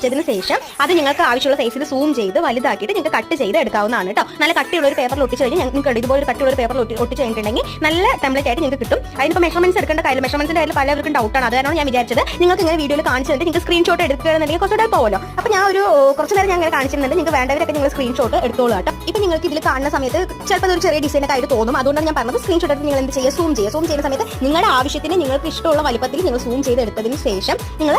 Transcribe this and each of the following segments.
ച്ചതിന് ശേഷം അത് നിങ്ങൾക്ക് ആവശ്യമുള്ള സൈസിൽ സൂം ചെയ്ത് വലുതാക്കിയിട്ട് നിങ്ങൾക്ക് കട്ട് ചെയ്ത് എടുക്കാവുന്നതാണ് കേട്ടോ നല്ല കട്ടിയുള്ള ഒരു പേപ്പറിൽ ഒട്ടിച്ച് കഴിഞ്ഞാൽ നിങ്ങൾക്ക് ഇതുപോലെ ഒരു കട്ടിയുള്ള ഒരു പേപ്പറിൽ ഒട്ടിച്ച് കഴിഞ്ഞിട്ടുണ്ടെങ്കിൽ നല്ല ടെംപ്ലേറ്റ് ആയിട്ട് നിങ്ങൾക്ക് കിട്ടും. അതിനിപ്പോൾ മെഷർമെന്റ്സ് എടുക്കേണ്ട കാര്യം മെഷർമെന്റ്സിന്റെ കാര്യം പലവർക്കും ഡൗട്ടാണ് അതാണ് ഞാൻ വിചാരിച്ചത്. നിങ്ങൾക്ക് ഇങ്ങനെ വീഡിയോയിൽ കാണിച്ചു തന്നിട്ട് നിങ്ങൾക്ക് സ്ക്രീൻഷോട്ട് എടുക്കുകയാണെന്നുണ്ടെങ്കിൽ കുറച്ചുകൂടെ പോകുമല്ലോ അപ്പോൾ ഞാൻ ഒരു കുറച്ച് നേരം ഞാൻ ഇങ്ങനെ കാണിച്ചിരുന്നുണ്ട്. നിങ്ങൾക്ക് വേണ്ടവരൊക്കെ നിങ്ങൾ സ്ക്രീൻഷോട്ട് എടുത്തോളൂ കേട്ടോ. ഇപ്പോൾ നിങ്ങൾക്ക് ഇതിൽ കാണുന്ന സമയത്ത് ചിലപ്പോൾ ഒരു ചെറിയ ഡിസൈൻ ഒക്കെ ആയിട്ട് തോന്നും. അതുകൊണ്ടാണ് ഞാൻ പറഞ്ഞത് സ്ക്രീൻഷോട്ട് എടുത്ത് നിങ്ങൾ എന്ത് ചെയ്യുക? സൂം ചെയ്യുക. സൂം ചെയ്യുന്ന സമയത്ത് നിങ്ങളുടെ ആവശ്യത്തിന് നിങ്ങൾക്ക് ഇഷ്ടമുള്ള വലുപ്പത്തിൽ നിങ്ങൾ സൂം ചെയ്ത് എടുത്തതിന് ശേഷം നിങ്ങൾ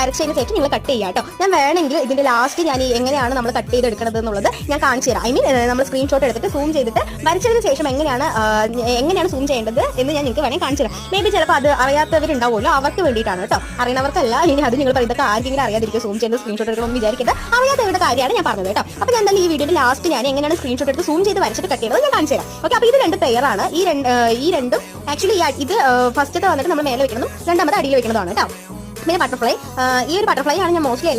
വരച്ചതിന് ശേഷം നിങ്ങൾ കട്ട് ചെയ്യുക കേട്ടോ. ഞാൻ വേണമെങ്കിൽ ഇതിന്റെ ലാസ്റ്റ് ഞാൻ എങ്ങനെയാണ് നമ്മൾ കട്ട് ചെയ്തെടുക്കുന്നത് എന്നുള്ളത് ഞാൻ കാണിച്ചു തരാം. ഐ മീൻ നമ്മൾ സ്ക്രീൻഷോട്ട് എടുത്തിട്ട് സൂം ചെയ്തിട്ട് വരച്ചതിന് ശേഷം എങ്ങനെയാണ് എങ്ങനെയാണ് സൂം ചെയ്യേണ്ടത് എന്ന് ഞാൻ നിങ്ങൾക്ക് വേണമെങ്കിൽ കാണിച്ചു തരാം. മേ ബി ചിലപ്പോൾ അത് അറിയാത്തവരുണ്ടാവുമല്ലോ അവർക്ക് വേണ്ടിയിട്ടാണ് കേട്ടോ. അറിയുന്നവർക്കല്ല ഇനി അത് നിങ്ങൾ ഇതൊക്കെ ആർക്കെങ്കിലും അറിയാതിരിക്കും സൂം ചെയ്ത് സ്ക്രീൻഷോട്ട് എടുക്കണമെന്ന് വിചാരിക്കുന്നത് അറിയാത്തവരുടെ കാര്യമാണ് ഞാൻ പറഞ്ഞത് കേട്ടോ. അപ്പോൾ ഞാൻ എന്തായാലും ഈ വീഡിയോയുടെ ലാസ്റ്റ് ഞാൻ എങ്ങനെയാണ് സ്ക്രീൻഷോട്ട് എടുത്ത് സൂം ചെയ്ത് വരച്ചിട്ട് കട്ട് ചെയ്യുന്നത് ഞാൻ കാണിച്ചു തരാം. ഓക്കെ അപ്പോൾ ഇത് രണ്ട് പെയറാണ് ഈ രണ്ട് ഈ രണ്ടും ആക്ച്വലി ഇത് ഫസ്റ്റത്തെ വന്നിട്ട് നമ്മൾ മേലെ വെക്കുന്നതും രണ്ടാമത് അടിയിൽ വെക്കുന്നതാണ് കേട്ടോ. പിന്നെ ബട്ടർഫ്ലൈ ഈ ഒരു ബട്ടർഫ്ലൈ ആണ് ഞാൻ മോസ്റ്റ്ലി